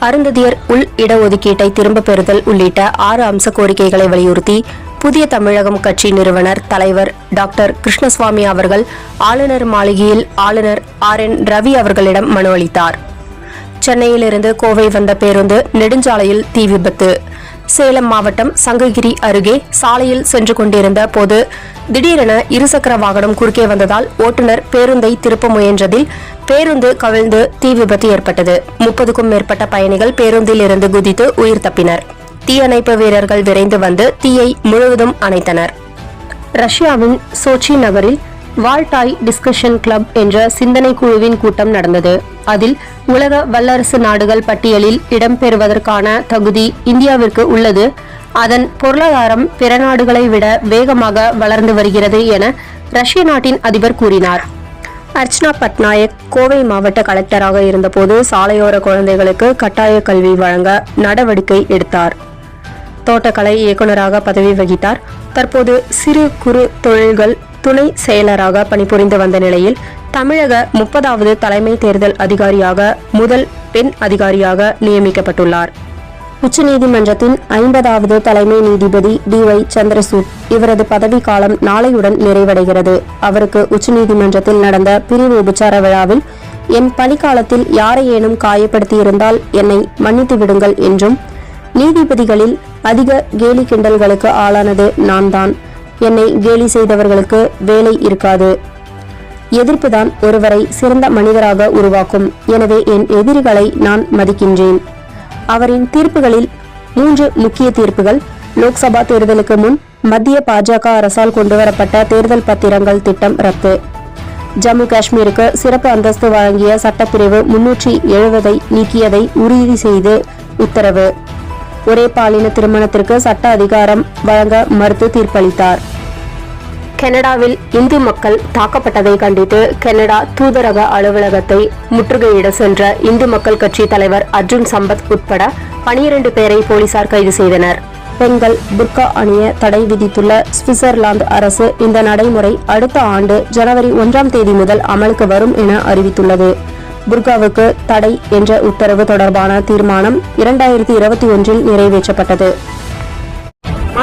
அருந்ததியர் உள் இடஒதுக்கீட்டை திரும்பப் பெறுதல் உள்ளிட்ட ஆறு அம்ச கோரிக்கைகளை வலியுறுத்தி புதிய தமிழகம் கட்சி நிறுவனர் தலைவர் டாக்டர் கிருஷ்ணசுவாமி அவர்கள் ஆளுநர் மாளிகையில் ஆளுநர் ஆர். என். ரவி அவர்களிடம் மனு அளித்தார். சென்னையிலிருந்து கோவை வந்த பேருந்து நெடுஞ்சாலையில் தீ விபத்து. சேலம் மாவட்டம் சங்ககிரி அருகே சாலையில் சென்று கொண்டிருந்த போது திடீரென இருசக்கர வாகனம் குறுக்கே வந்ததால் ஓட்டுநர் பேருந்தை திருப்ப முயன்றதில் பேருந்து கவிழ்ந்து தீ விபத்து ஏற்பட்டது. முப்பதுக்கும் மேற்பட்ட பயணிகள் பேருந்தில் இருந்து குதித்து உயிர் தப்பினர். தீயணைப்பு வீரர்கள் விரைந்து வந்து தீயை முழுவதும் அணைத்தனர். ரஷ்யாவின் சோச்சி நகரில் வால்டாய் டிஸ்கஷன் கிளப் என்ற சிந்தனை குழுவின் கூட்டம் நடந்தது. அதில் உலக வல்லரசு நாடுகள் பட்டியலில் இடம்பெறுவதற்கான தகுதி இந்தியாவிற்கு உள்ளது. அதன் பொருளாதாரம் பிற நாடுகளை விட வேகமாக வளர்ந்து வருகிறது என ரஷ்ய நாட்டின் அதிபர் கூறினார். அர்ச்சனா பட்நாயக் கோவை மாவட்ட கலெக்டராக இருந்தபோது சாலையோர குழந்தைகளுக்கு கட்டாய கல்வி வழங்க நடவடிக்கை எடுத்தார். தோட்டக்கலை இயக்குநராக பதவி வகித்தார். தற்போது சிறு குறு தொழில்கள் துணை செயலராக பணிபுரிந்து வந்த நிலையில் தமிழக முப்பதாவது தலைமை தேர்தல் அதிகாரியாக முதல் பெண் அதிகாரியாக நியமிக்கப்பட்டுள்ளார். உச்சநீதிமன்றத்தின் ஐம்பதாவது தலைமை நீதிபதி டி ஒய் சந்திரசூட். இவரது பதவிக்காலம் நாளையுடன் நிறைவடைகிறது. அவருக்கு உச்சநீதிமன்றத்தில் நடந்த பிரிவு உபச்சார விழாவில் என் பணிக்காலத்தில் யாரையேனும் காயப்படுத்தியிருந்தால் என்னை மன்னித்து விடுங்கள் என்றும் நீதிபதிகளில் அதிக கேலி கிண்டல்களுக்கு ஆளானது நான் தான் என்னை கேலி செய்தவர்களுக்கு வேலை இருக்காது. எதிர்ப்புதான் ஒருவரை சிறந்த மனிதராக உருவாக்கும். எனவே என் எதிரிகளை நான் மதிக்கின்றேன். அவரின் தீர்ப்புகளில் மூன்று முக்கிய தீர்ப்புகள். லோக்சபா தேர்தலுக்கு முன் மத்திய பாஜக அரசால் கொண்டுவரப்பட்ட தேர்தல் பத்திரங்கள் திட்டம் ரத்து. ஜம்மு காஷ்மீருக்கு சிறப்பு அந்தஸ்து வழங்கிய சட்டப்பிரிவு முன்னூற்றி எழுபதை நீக்கியதை உறுதி செய்து உத்தரவு. ஒரே பாலின திருமணத்திற்கு சட்ட அதிகாரம் வழங்க மறுத்து தீர்ப்பளித்தார். கனடாவில் இந்து மக்கள் தாக்கப்பட்டதை கண்டித்து கனடா தூதரக அலுவலகத்தை முற்றுகையிட சென்ற இந்து மக்கள் கட்சி தலைவர் அர்ஜுன் சம்பத் உட்பட பனிரண்டு பேரை போலீசார் கைது செய்தனர். பெண்கள் புர்கா அணிய தடை விதித்துள்ள சுவிட்சர்லாந்து அரசு இந்த நடைமுறை அடுத்த ஆண்டு ஜனவரி ஒன்றாம் தேதி முதல் அமலுக்கு வரும் என அறிவித்துள்ளது. புர்காவுக்கு தடை என்ற உத்தரவு தொடர்பான தீர்மானம் இரண்டாயிரத்தி இருபத்தி ஒன்றில் நிறைவேற்றப்பட்டது.